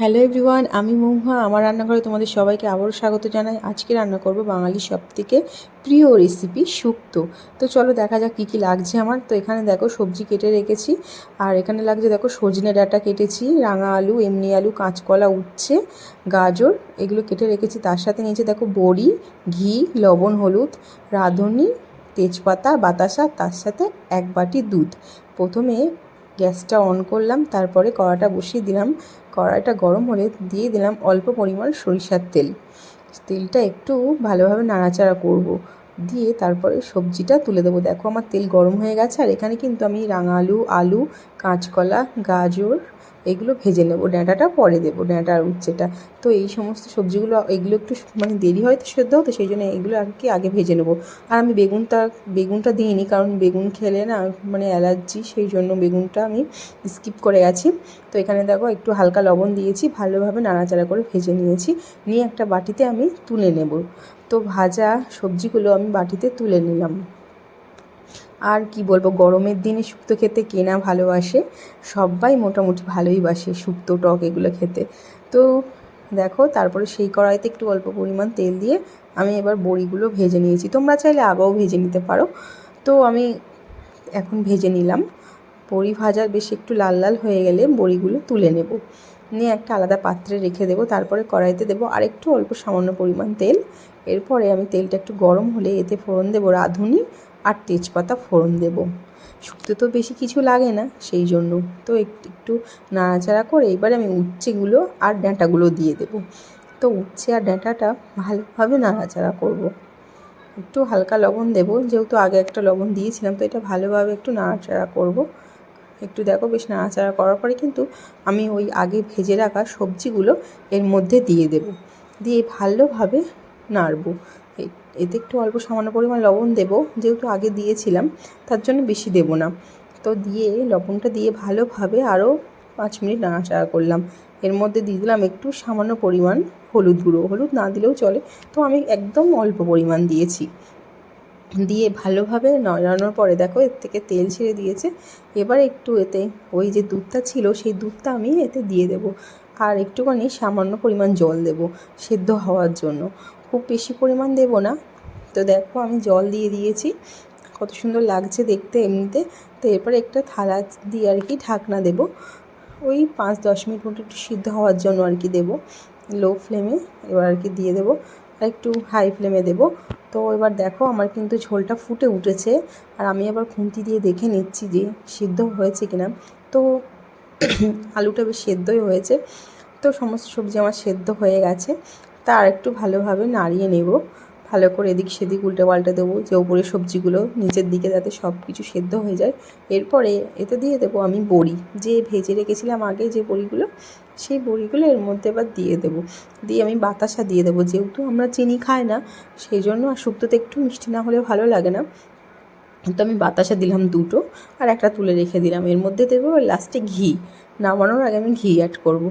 Hello everyone, আমি মৌহা আমার রান্নাঘরে তোমাদের সবাইকে আবারও স্বাগত জানাই। আজকে রান্না করব বাঙালি সব থেকে প্রিয় রেসিপি শুক্তো। তো চলো দেখা যাক কী কী লাগছে আমার। তো এখানে দেখো সবজি কেটে রেখেছি। আর এখানে লাগছে দেখো সজনে ডাটা কেটেছি, রাঙা আলু, এমনি আলু, কাঁচকলা উচ্ছে, গাজর, এগুলো কেটে রেখেছি। তার সাথে নিচে দেখো বড়ি, ঘি, লবণ, হলুদ, রাঁধুনি, তেজপাতা, বাতাসা, তার সাথে এক বাটি দুধ। প্রথমে গ্যাসটা অন করলাম, তারপরে কড়াটা বসিয়ে দিলাম। কড়াইটা গরম হলে দিয়ে দিলাম অল্প পরিমাণ সরিষার তেল। তেলটা একটু ভালোভাবে নাড়াচাড়া করব। দিয়ে তারপরে সবজিটা তুলে দেবো। দেখো আমার তেল গরম হয়ে গেছে। আর এখানে কিন্তু আমি রাঙা আলু আলু, কাঁচকলা, গাজর এগুলো ভেজে নেব, ডাঁটাটা পরে দেবো, ডাঁটা আর উচ্ছেটা। তো এই সমস্ত সবজিগুলো, এগুলো একটু মানে দেরি হয় তো সেদ্ধ হতে, সেই জন্য এগুলো আর কি আগে ভেজে নেব। আর আমি বেগুনটা বেগুনটা দিইনি, কারণ বেগুন খেলে না মানে অ্যালার্জি, সেই জন্য বেগুনটা আমি স্কিপ করে গেছি তো এখানে দেখো একটু হালকা লবণ দিয়েছি, ভালোভাবে নাড়াচাড়া করে ভেজে নিয়েছি। নিয়ে একটা বাটিতে আমি তুলে নেব। তো ভাজা সবজিগুলো আমি বাটিতে তুলে নিলাম। আর কি বলব, গরমের দিনে শুক্তো খেতে কে না ভালোবাসে? সবাই মোটামুটি ভালোই বাসে শুক্তো টক এগুলো খেতে। তো দেখো, তারপরে সেই কড়াইতে একটু অল্প পরিমাণ তেল দিয়ে আমি এবার বড়িগুলো ভেজে নিয়েছি। তোমরা চাইলে আগেও ভেজে নিতে পারো। তো আমি এখন ভেজে নিলাম। বড়ি ভাজা বেশ একটু লাল লাল হয়ে গেলে বড়িগুলো তুলে নেব। নিয়ে একটা আলাদা পাত্রে রেখে দেবো, তারপরে কড়াইতে দেবো আর একটু অল্প সামান্য পরিমাণ তেল এরপরে আমি তেলটা একটু গরম হলে এতে ফোড়ন দেবো রাঁধুনি আর তেজপাতা ফোড়ন দেব শুক্তো তো বেশি কিছু লাগে না, সেই জন্য তো একটু একটু নাড়াচাড়া করে এবারে আমি উচ্ছেগুলো আর ডাঁটাগুলো দিয়ে দেব তো উচ্ছে আর ডাঁটাটা ভালোভাবে নাড়াচাড়া করব। একটু হালকা লবণ দেবো, যেহেতু আগে একটা লবণ দিয়েছিলাম তো এটা ভালোভাবে একটু নাড়াচাড়া করব। একটু দেখো বেশ নাড়াচাড়া করার পরে কিন্তু আমি ওই আগে ভেজে রাখা সবজিগুলো এর মধ্যে দিয়ে দেব। দিয়ে ভালোভাবে নাড়বো। এতে একটু অল্প সামান্য পরিমাণ লবণ দেবো, যেহেতু আগে দিয়েছিলাম, তার জন্য বেশি দেবো না। তো দিয়ে লবণটা দিয়ে ভালোভাবে আরও পাঁচ মিনিট নাড়াচাড়া করলাম। এর মধ্যে দিয়ে দিলাম একটু সামান্য পরিমাণ হলুদ গুঁড়ো। হলুদ না দিলেও চলে। তো আমি একদম অল্প পরিমাণ দিয়েছি। দিয়ে ভালোভাবে নড়ানোর পরে দেখো, এর থেকে তেল ছেড়ে দিয়েছে। এবার একটু এতে ওই যে দুধটা ছিল, সেই দুধটা আমি এতে দিয়ে দেব। আর একটুখানি সামান্য পরিমাণ জল দেব সেদ্ধ হওয়ার জন্য। খুব বেশি পরিমাণ দেব না। তো দেখো, আমি জল দিয়ে দিয়েছি। কত সুন্দর লাগছে দেখতে এমনিতে। তো এরপরে একটা থালা দিয়ে আর কি ঢাকনা দেব। ওই পাঁচ দশ মিনিট মতো একটু সিদ্ধ হওয়ার জন্য আর কি দেবো। লো ফ্লেমে এবার আর কি দিয়ে দেবো। একটু হাই ফ্লেমে দেবো। তো এবার দেখো আমার কিন্তু ঝোলটা ফুটে উঠেছে। আর আমি আবার খুন্তি দিয়ে দেখে নিচ্ছি যে সিদ্ধ হয়েছে কিনা। তো আলুটা বেশ সেদ্ধই হয়েছে। তো সমস্ত সবজি আমার সেদ্ধ হয়ে গেছে। তা আর একটু ভালোভাবে নাড়িয়ে নেব। ভালো করে এদিক সেদিক উল্টে পাল্টে দেবো, যে ওপরের সবজিগুলো নিচের দিকে যাতে সব কিছু সেদ্ধ হয়ে যায়। এরপরে এতে দিয়ে দেবো আমি বড়ি। যে ভেজে রেখেছিলাম আগে যে বড়িগুলো, সেই বড়িগুলো এর মধ্যে এবার দিয়ে দেবো। দিয়ে আমি বাতাসা দিয়ে দেবো। যেহেতু আমরা চিনি খাই না, সেই জন্য আর শুক্তোতে একটু মিষ্টি না হলে ভালো লাগে না। তো আমি বাতাসা দিলাম দুটো আর একটা তুলে রেখে দিলাম। এর মধ্যে দেবো লাস্টে ঘি। নামানোর আগে আমি ঘি অ্যাড করব।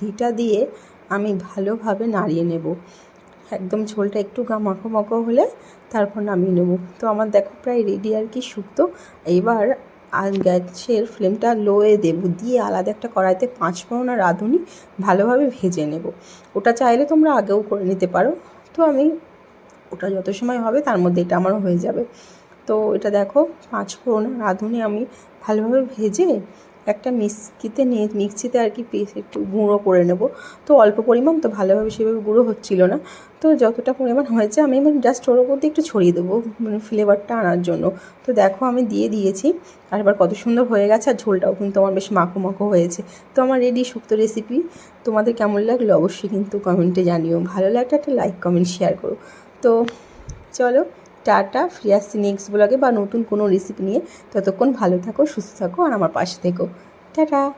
ঘিটা দিয়ে আমি ভালোভাবে নাড়িয়ে নেব। একদম ঝোলটা একটু গা মাখো মাখো হলে তারপর নামিয়ে নেব। তো আমার দেখো প্রায় রেডি আর কি শুক্তো। এবার আর গ্যাসের ফ্লেমটা লোয়ে দেবো। দিয়ে আলাদা একটা কড়াইতে পাঁচ ফোড়ন আর রাঁধুনি ভালোভাবে ভেজে নেব। ওটা চাইলে তোমরা আগেও করে নিতে পারো। তো আমি ওটা যত সময় হবে তার মধ্যে এটা আমারও হয়ে যাবে। তো এটা দেখো, পাঁচ ফোড়ন রাঁধুনি আমি ভালোভাবে ভেজে একটা মিক্সিতে নিয়ে, মিক্সিতে আর কি পেস্ট একটু গুঁড়ো করে নেব। তো অল্প পরিমাণ, তো ভালোভাবে সেভাবে গুঁড়ো হচ্ছিল না। তো যতটা পরিমাণ হয়েছে, আমি মানে জাস্ট ওর দিয়ে একটু ছড়িয়ে দেবো মানে ফ্লেভারটা আনার জন্য। তো দেখো আমি দিয়ে দিয়েছি, আর এবার কত সুন্দর হয়ে গেছে, আর ঝোলটাও কিন্তু আমার বেশ মাখো মাখো হয়েছে। তো আমার রেডি শুক্তো রেসিপি তোমাদের কেমন লাগল অবশ্যই কিন্তু কমেন্টে জানিও। ভালো লাগলে একটা লাইক কমেন্ট শেয়ার করো। তো চলো টাটা ফ্রি আসছি নেক্সট ব্লগে বা নতুন কোনো রেসিপি নিয়ে ততক্ষণ ভালো থাকো, সুস্থ থাকো আর আমার পাশে থেকো। টাটা!